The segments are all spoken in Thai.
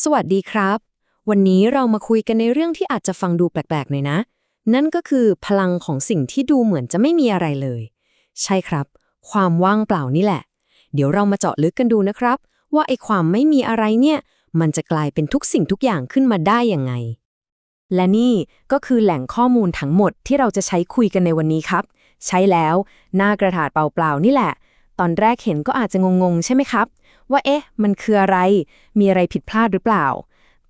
สวัสดีครับ วันนี้เรามาคุยกันในเรื่องที่อาจจะฟังดูแปลกๆหน่อยนะ นั่นก็คือพลังของสิ่งที่ดูเหมือนจะไม่มีอะไรเลย ใช่ครับ ความว่างเปล่านี่แหละ เดี๋ยวเรามาเจาะลึกกันดูนะครับ ว่าไอ้ความไม่มีอะไรเนี่ย มันจะกลายเป็นทุกสิ่งทุกอย่างขึ้นมาได้ยังไง และนี่ก็คือแหล่งข้อมูลทั้งหมดที่เราจะใช้คุยกันในวันนี้ครับ ใช้แล้วหน้ากระดาษเปล่าๆนี่แหละ ตอนแรกเห็นก็อาจจะงงๆ ใช่ไหมครับ ว่าเอ๊ะ มันคืออะไร มีอะไรผิดพลาดหรือเปล่า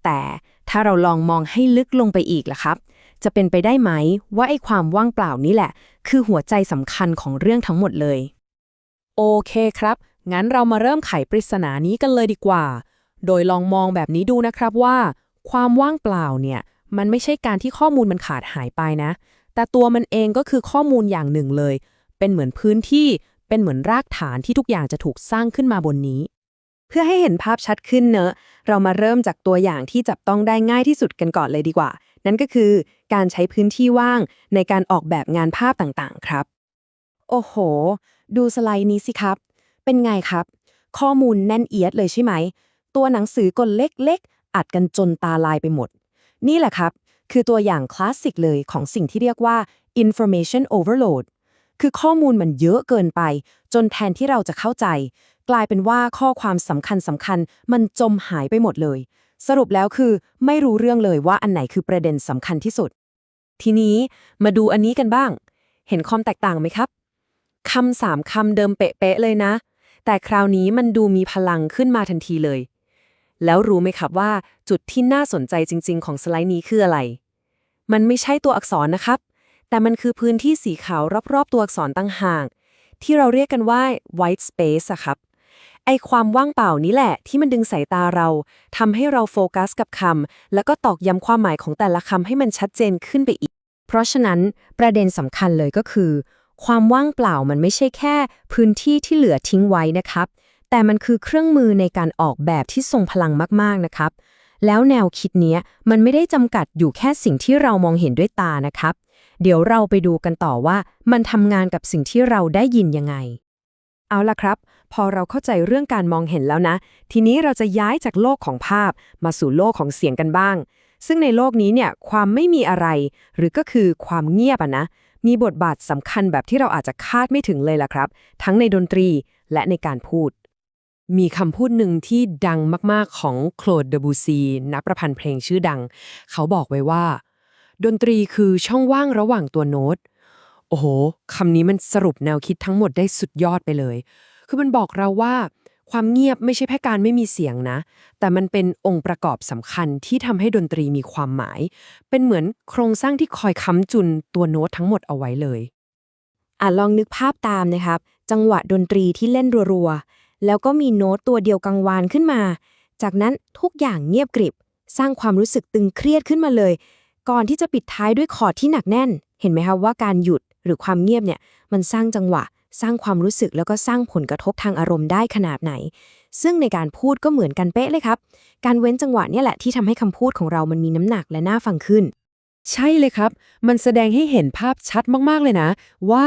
แต่ถ้าเราลองมองให้ลึกลงไปอีกล่ะครับ จะเป็นไปได้ไหมว่าไอ้ความว่างเปล่านี่แหละ คือหัวใจสำคัญของเรื่องทั้งหมดเลย โอเคครับ งั้นเรามาเริ่มไขปริศนานี้กันเลยดีกว่า โดยลองมองแบบนี้ดูนะครับว่า ความว่างเปล่าเนี่ย มันไม่ใช่การที่ข้อมูลมันขาดหายไปนะ แต่ตัวมันเองก็คือข้อมูลอย่างหนึ่งเลย เป็นเหมือนพื้นที่ เป็นเหมือนรากฐานที่ทุกอย่างจะถูกสร้างขึ้นมาบนนี้ พื่อให้เห็นภาพชัดขึ้นเนอะ เรามาเริ่มจากตัวอย่างที่จับต้องได้ง่ายที่สุดกันก่อนเลยดีกว่า นั่นก็คือการใช้พื้นที่ว่างในการออกแบบงานภาพต่างๆ ครับ โอ้โห ดูสไลด์นี้สิครับ เป็นไงครับ ข้อมูลแน่นเอียดเลยใช่ไหม ตัวหนังสือกลเล็กๆ อัดกันจนตาลายไปหมด นี่แหละครับ คือตัวอย่างคลาสสิกเลยของสิ่งที่เรียกว่า information overload คือข้อมูลมันเยอะเกินไป จนแทนที่เราจะเข้าใจ กลายเป็นว่าข้อความสำคัญสำคัญมันจมหายไปหมดเลย สรุปแล้วคือไม่รู้เรื่องเลยว่าอันไหนคือประเด็นสำคัญที่สุด ทีนี้มาดูอันนี้กันบ้าง เห็นความแตกต่างไหมครับคำสามคำเดิมเป๊ะๆเลยนะ แต่คราวนี้มันดูมีพลังขึ้นมาทันทีเลย แล้วรู้ไหมครับว่าจุดที่น่าสนใจจริง ๆ ของสไลด์นี้คืออะไร มันไม่ใช่ตัวอักษรนะครับ แต่มันคือพื้นที่สีขาวรอบๆตัวอักษรตั้งห่าง ที่เราเรียกกันว่า white space อะครับ ไอความว่างเปล่านี้แหละ ที่มันดึงสายตาเราทำให้เราโฟกัสกับคำแล้วก็ตอกย้ำความหมายของแต่ละคำให้มันชัดเจนขึ้นไปอีก เพราะฉะนั้นประเด็นสำคัญเลยก็คือ ความว่างเปล่ามันไม่ใช่แค่ พื้นที่ที่เหลือทิ้งไว้นะครับ แต่มันคือเครื่องมือในการออกแบบที่ทรงพลังมากๆนะครับ แล้วแนวคิดนี้มันไม่ได้จำกัดอยู่แค่สิ่งที่เรามองเห็นด้วยตานะครับ เดี๋ยวเราไปดูกันต่อว่ามันทำงานกับสิ่งที่เราได้ยินยังไง เอาล่ะครับ พอเราเข้าใจเรื่องการมองเห็นแล้วนะ ทีนี้เราจะย้ายจากโลกของภาพมาสู่โลกของเสียงกันบ้าง ซึ่งในโลกนี้เนี่ยความไม่มีอะไร หรือก็คือความเงียบอะนะ มีบทบาทสำคัญแบบที่เราอาจจะคาดไม่ถึงเลยล่ะครับ ทั้งในดนตรีและในการพูด มีคำพูดหนึ่งที่ดังมากๆของโคลดเดบูซีนักประพันธ์เพลงชื่อดัง เขาบอกไว้ว่า ดนตรีคือช่องว่างระหว่างตัวโน้ต โอ้โหคำนี้มันสรุปแนวคิดทั้งหมดได้สุดยอดไปเลย คือมันบอกเราว่า ความเงียบไม่ใช่แค่การไม่มีเสียงนะ แต่มันเป็นองค์ประกอบสำคัญที่ทำให้ดนตรีมีความหมาย เป็นเหมือนโครงสร้างที่คอยค้ำจุนตัวโน้ตทั้งหมดเอาไว้เลยอะลองนึกภาพตามนะครับ จังหวะดนตรีที่เล่นรัวๆ แล้วก็มีโน้ตตัวเดียวกังวานขึ้นมา จากนั้นทุกอย่างเงียบกริบ สร้างความรู้สึกตึงเครียดขึ้นมาเลย ก่อนที่จะปิดท้ายด้วยคอร์ดที่หนักแน่น เห็นไหมครับว่าการหยุดหรือความเงียบเนี่ยมันสร้างจังหวะ สร้างความรู้สึกแล้วก็สร้างผลกระทบทางอารมณ์ได้ขนาดไหน ซึ่งในการพูดก็เหมือนกันเป๊ะเลยครับ การเว้นจังหวะเนี่ยแหละที่ทำให้คำพูดของเรามันมีน้ำหนักและน่าฟังขึ้น ใช่เลยครับ มันแสดงให้เห็นภาพชัดมากๆเลยนะ ว่า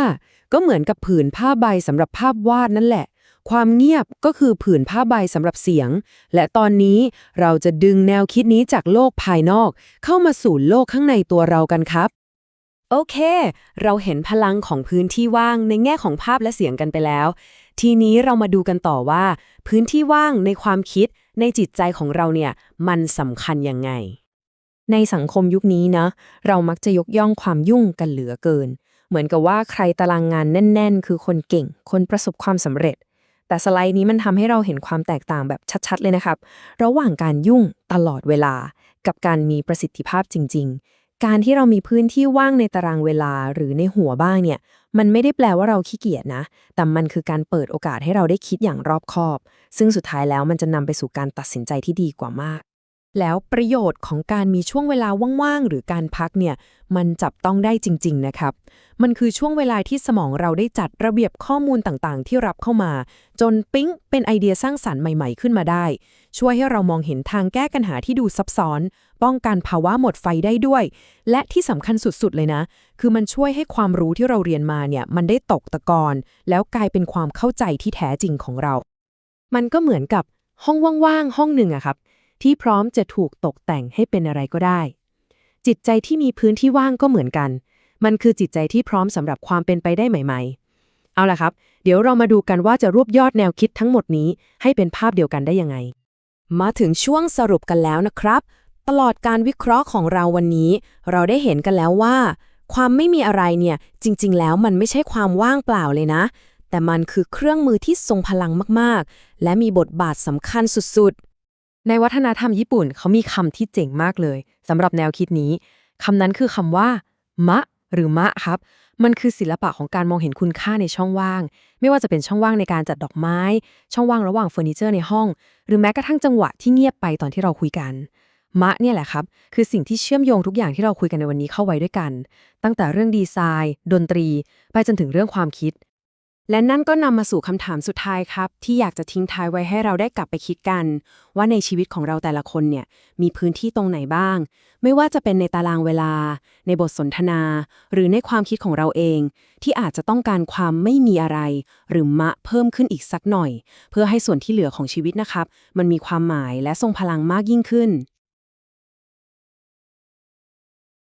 ก็เหมือนกับผืนผ้าใบสำหรับภาพวาดนั่นแหละ ความเงียบก็คือผืนผ้าใบสำหรับเสียง และตอนนี้เราจะดึงแนวคิดนี้จากโลกภายนอก เข้ามาสู่โลกข้างในตัวเรากันครับ โอเค เราเห็นพลังของพื้นที่ว่างในแง่ของภาพและเสียงกันไปแล้ว ทีนี้เรามาดูกันต่อว่า พื้นที่ว่างในความคิดในจิตใจของเราเนี่ยมันสำคัญยังไง ในสังคมยุคนี้นะ เรามักจะยกย่องความยุ่งกันเหลือเกิน เหมือนกับว่าใครตารางงานแน่น ๆ คือคนเก่ง คนประสบความสำเร็จ แต่สไลด์นี้มันทำให้เราเห็นความแตกต่างแบบชัด ๆ เลยนะครับ ระหว่างการยุ่งตลอดเวลา กับการมีประสิทธิภาพจริง ๆ การที่เรามีพื้นที่ว่างในตารางเวลาหรือในหัวบ้างเนี่ย มันไม่ได้แปลว่าเราขี้เกียจนะ แต่มันคือการเปิดโอกาสให้เราได้คิดอย่างรอบคอบ ซึ่งสุดท้ายแล้วมันจะนำไปสู่การตัดสินใจที่ดีกว่ามาก แล้วประโยชน์ของการมีช่วงเวลาว่างๆ หรือการพักเนี่ยมันจับต้องได้จริง ๆ นะครับ มันคือช่วงเวลาที่สมองเราได้จัดระเบียบข้อมูลต่างๆ ที่รับเข้ามา จนปิ๊งเป็นไอเดียสร้างสรรค์ใหม่ ๆ ขึ้นมาได้ ช่วยให้เรามองเห็นทางแก้ปัญหาที่ดูซับซ้อน ป้องกันภาวะหมดไฟได้ด้วย และที่สำคัญสุดๆเลยนะ คือมันช่วยให้ความรู้ที่เราเรียนมาเนี่ยมันได้ตกตะกอนแล้วกลายเป็นความเข้าใจที่แท้จริงของเรา มันก็เหมือนกับห้องว่างๆห้องหนึ่งอะครับ ที่พร้อมจะถูกตกแต่งให้เป็นอะไรก็ได้ จิตใจที่มีพื้นที่ว่างก็เหมือนกัน มันคือจิตใจที่พร้อมสำหรับความเป็นไปได้ใหม่ ๆ เอาล่ะครับ เดี๋ยวเรามาดูกันว่าจะรวบยอดแนวคิดทั้งหมดนี้ให้เป็นภาพเดียวกันได้ยังไง มาถึงช่วงสรุปกันแล้วนะครับ ตลอดการวิเคราะห์ของเราวันนี้ เราได้เห็นกันแล้วว่า ความไม่มีอะไรเนี่ยจริง ๆ แล้วมันไม่ใช่ความว่างเปล่าเลยนะแต่มันคือเครื่องมือที่ทรงพลังมาก ๆ และมีบทบาทสำคัญสุด ในวัฒนธรรมญี่ปุ่นเขามีคำที่เจ๋งมากเลยสำหรับแนวคิดนี้คำนั้นคือคำว่า มะ หรือมะครับ มันคือศิลปะของการมองเห็นคุณค่าในช่องว่าง ไม่ว่าจะเป็นช่องว่างในการจัดดอกไม้ ช่องว่างระหว่างเฟอร์นิเจอร์ในห้อง หรือแม้กระทั่งจังหวะที่เงียบไปตอนที่เราคุยกัน มะเนี่ยแหละครับ คือสิ่งที่เชื่อมโยงทุกอย่างที่เราคุยกันในวันนี้เข้าไว้ด้วยกัน ตั้งแต่เรื่องดีไซน์ ดนตรี ไปจนถึงเรื่องความคิด และนั่นก็นำมาสู่คำถามสุดท้ายครับ ที่อยากจะทิ้งท้ายไว้ให้เราได้กลับไปคิดกัน ว่าในชีวิตของเราแต่ละคนเนี่ยมีพื้นที่ตรงไหนบ้าง ไม่ว่าจะเป็นในตารางเวลา ในบทสนทนา หรือในความคิดของเราเอง ที่อาจจะต้องการความไม่มีอะไร หรือมะเพิ่มขึ้นอีกสักหน่อย เพื่อให้ส่วนที่เหลือของชีวิตนะครับ มันมีความหมายและทรงพลังมากยิ่งขึ้น